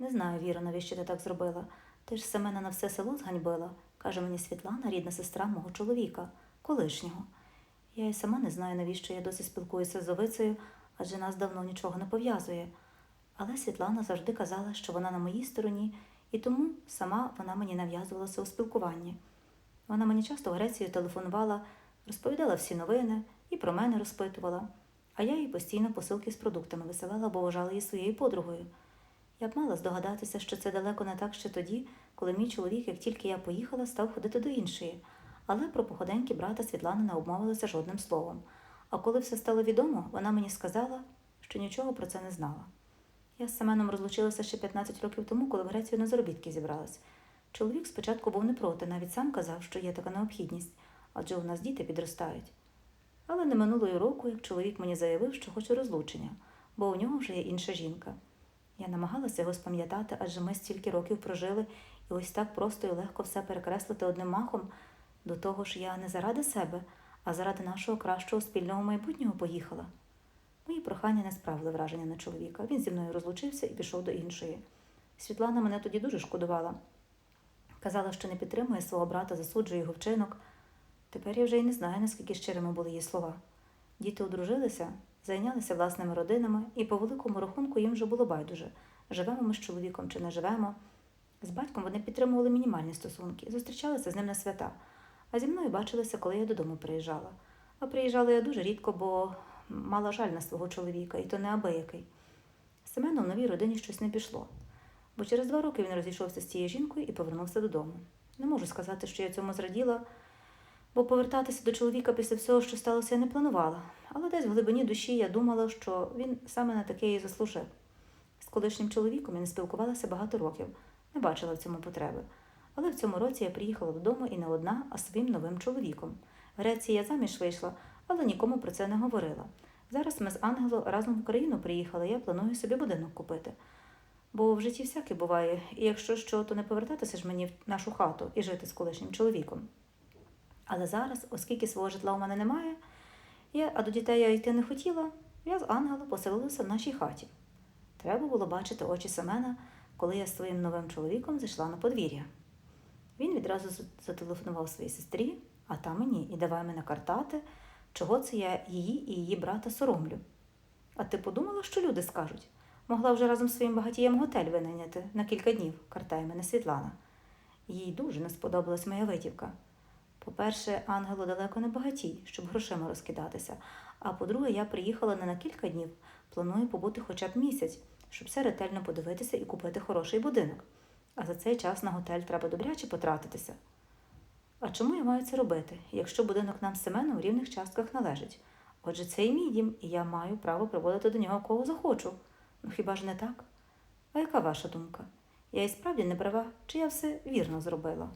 Не знаю, Віра, навіщо ти так зробила. Ти ж Семена на все село зганьбила, каже мені Світлана, рідна сестра мого чоловіка, колишнього. Я й сама не знаю, навіщо я досі спілкуюся з Овицею, адже нас давно нічого не пов'язує. Але Світлана завжди казала, що вона на моїй стороні, і тому сама вона мені нав'язувалася у спілкуванні. Вона мені часто в Грецію телефонувала, розповідала всі новини і про мене розпитувала, а я їй постійно посилки з продуктами висилала, бо вважала її своєю подругою. Я б мала здогадатися, що це далеко не так ще тоді, коли мій чоловік, як тільки я поїхала, став ходити до іншої. Але про походеньки брата Світлана не обмовилася жодним словом. А коли все стало відомо, вона мені сказала, що нічого про це не знала. Я з Семеном розлучилася ще 15 років тому, коли в Грецію на заробітки зібралась. Чоловік спочатку був не проти, навіть сам казав, що є така необхідність, адже у нас діти підростають. Але не минуло й року, як чоловік мені заявив, що хоче розлучення, бо у нього вже є інша жінка. Я намагалася його спам'ятати, адже ми стільки років прожили, і ось так просто і легко все перекреслити одним махом. До того ж, я не заради себе, а заради нашого кращого спільного майбутнього поїхала. Мої прохання не справили враження на чоловіка. Він зі мною розлучився і пішов до іншої. Світлана мене тоді дуже шкодувала. Казала, що не підтримує свого брата, засуджує його вчинок. Тепер я вже й не знаю, наскільки щирими були її слова. Діти одружилися, зайнялися власними родинами, і по великому рахунку їм вже було байдуже, живемо ми з чоловіком чи не живемо. З батьком вони підтримували мінімальні стосунки, зустрічалися з ним на свята, а зі мною бачилися, коли я додому приїжджала. А приїжджала я дуже рідко, бо мала жаль на свого чоловіка, і то неабиякий. Семену в новій родині щось не пішло, бо через два роки він розійшовся з цією жінкою і повернувся додому. Не можу сказати, що я цьому зраділа, бо повертатися до чоловіка після всього, що сталося, я не планувала. Але десь в глибині душі я думала, що він саме на таке і заслужив. З колишнім чоловіком я не спілкувалася багато років, не бачила в цьому потреби. Але в цьому році я приїхала додому і не одна, а своїм новим чоловіком. В Греції я заміж вийшла, але нікому про це не говорила. Зараз ми з Ангело разом в Україну приїхали, я планую собі будинок купити. Бо в житті всяке буває, і якщо що, то не повертатися ж мені в нашу хату і жити з колишнім чоловіком. Але зараз, оскільки свого житла у мене немає, я, а до дітей я йти не хотіла, я з Ангело поселилася в нашій хаті. Треба було бачити очі Семена, коли я з своїм новим чоловіком зайшла на подвір'я. Він відразу зателефонував своїй сестрі, а та мені, і давай мене картати, чого це я її і її брата соромлю. А ти подумала, що люди скажуть? Могла вже разом з своїм багатієм готель винайняти на кілька днів, картає мене Світлана. Їй дуже не сподобалась моя витівка. По-перше, Ангело далеко не багатій, щоб грошима розкидатися. А по-друге, я приїхала не на кілька днів, планую побути хоча б місяць, щоб все ретельно подивитися і купити хороший будинок. А за цей час на готель треба добряче потратитися. А чому я маю це робити, якщо будинок нам з Семеном в рівних частках належить? Отже, це і мій дім, і я маю право приводити до нього кого захочу. Ну хіба ж не так? А яка ваша думка? Я і справді не права, чи я все вірно зробила?